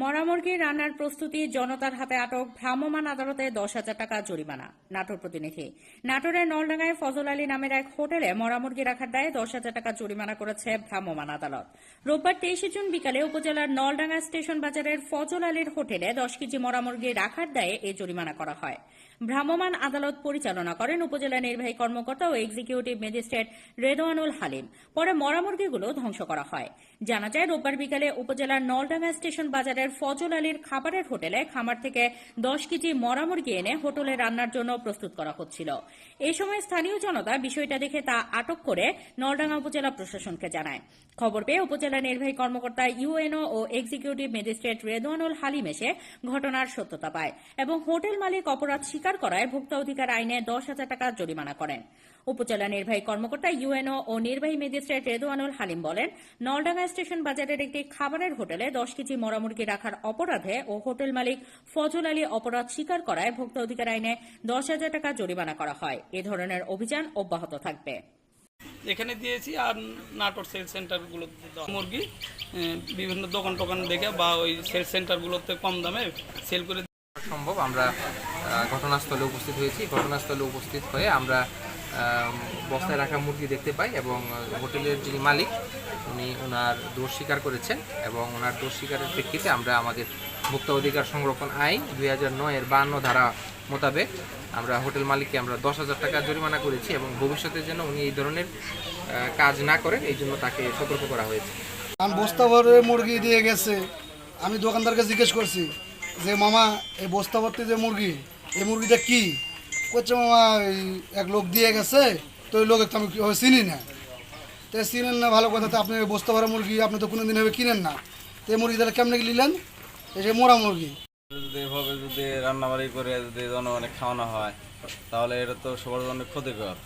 মরামুরগি রান্নার প্রস্তুতি, জনতার হাতে আটক, ভ্রাম্যমাণ আদালতে দশ হাজার টাকা জরিমানা। নাটোর প্রতিনিধি। নাটোরের নলডাঙ্গায় ফজল আলী নামের এক হোটেলে মরামুরগি রাখার দায়ে দশ হাজার টাকা জরিমানা করেছে ভ্রাম্যমাণ আদালত। রোববার তেইশে জুন বিকালে উপজেলার নলডাঙ্গা স্টেশন বাজারের ফজল আলীর হোটেলে দশ কেজি মরামুরগি রাখার দায়ে এই জরিমানা করা হয়। ভ্রাম্যমাণ আদালত পরিচালনা করেন উপজেলা নির্বাহী কর্মকর্তা ও এক্সিকিউটিভ ম্যাজিস্ট্রেট রেদওয়ানুল হালিম। পরে মরামুরগিগুলো ধ্বংস করা হয়। জানা যায়, রোববার বিকালে উপজেলার নলডাঙ্গা স্টেশন বাজারের ফজল আলীর খাবারের হোটেলে খামার থেকে দশ কেজি মরামুরগি এনে হোটেলে রান্নার জন্য প্রস্তুত করা হচ্ছিল। এই সময় স্থানীয় জনতা বিষয়টা দেখে তা আটক করে নলডাঙ্গা উপজেলা প্রশাসনকে জানায়। খবর পেয়ে উপজেলা নির্বাহী কর্মকর্তা ইউএনও ও এক্সিকিউটিভ ম্যাজিস্ট্রেট রেদওয়ানুল হালিম এসে ঘটনার সত্যতা পায় এবং হোটেল মালিক অপরাধ স্বীকার করায় ভোক্তা অধিকার আইনে দশ হাজার টাকা জরিমানা করেন। উপজেলা নির্বাহী কর্মকর্তা ইউএনও ও নির্বাহী ম্যাজিস্ট্রেট রেদওয়ানুল হালিম বলেন, নলডাঙ্গা স্টেশন বাজারের একটি খাবারের হোটেলে দশ কেজি মরামুরগি রাখার অপরাধে ও হোটেল মালিক ফজল আলী অপরাধ স্বীকার করায় ভোক্তা অধিকার আইনে দশ হাজার টাকা জরিমানা করা হয়। এ ধরনের অভিযান অব্যাহত থাকবে। এখানে দিয়েছি আর নাটোর সেল সেন্টারগুলোতে মুরগি বিভিন্ন দোকান টোকান দেখে বা ওই সেল সেন্টারগুলোতে কম দামে সেল করে সম্ভব। আমরা ঘটনাস্থলে উপস্থিত হয়েছি। ঘটনাস্থলে উপস্থিত হয়ে আমরা আম, বস্তায় রাখা মুরগি দেখতে পাই এবং হোটেলের যিনি মালিক, উনি ওনার দোষ স্বীকার করেছেন এবং ওনার দোষ স্বীকারের প্রেক্ষিতে আমরা আমাদের ভোক্তা অধিকার সংরক্ষণ আইন দুই হাজার নয়ের বান্ন ধারা মোতাবেক আমরা হোটেল মালিককে আমরা দশ হাজার টাকা জরিমানা করেছি এবং ভবিষ্যতে যেন উনি এই ধরনের কাজ না করেন, এই জন্য তাকে সতর্ক করা হয়েছে। আমি বস্তা মুরগি দিয়ে গেছে। আমি দোকানদারকে জিজ্ঞেস করছি যে, মামা, এই বস্তা ভর্তি যে মুরগি, এই মুরগিটা কি? করছে মামা এক লোক দিয়ে গেছে, তো ওই লোক আমি চিনি না। তো চিনেন না, ভালো কথা, তো আপনি বসতে ভরা মুরগি আপনি তো কোনোদিন হবে কিনেন না। তো এই মুরগি তাহলে কেমনে নিলেন? এই যে মোরা মুরগি। যদি এভাবে যদি রান্নাবাড়ি করে যদি জনগণে খাওয়ানো হয়, তাহলে এটা তো সবার জন্য ক্ষতিকর।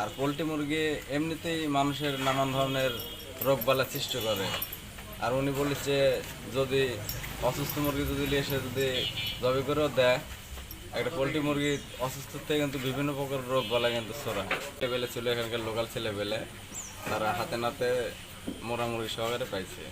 আর পোলট্রি মুরগি এমনিতেই মানুষের নানান ধরনের রোগ বালা সৃষ্টি করে। আর উনি বলেছে, যদি অসুস্থ মুরগি যদি এসে যদি জবে করেও দেয় একটা পোলট্রি মুরগি অসুস্থ থেকে কিন্তু বিভিন্ন প্রকার রোগ বলা কিন্তু সরা ছেলেবেলে ছিল এখানকার লোকাল ছেলেবেলে, তারা হাতে নাতে মোরা মুরগি সহকারে পাইছে।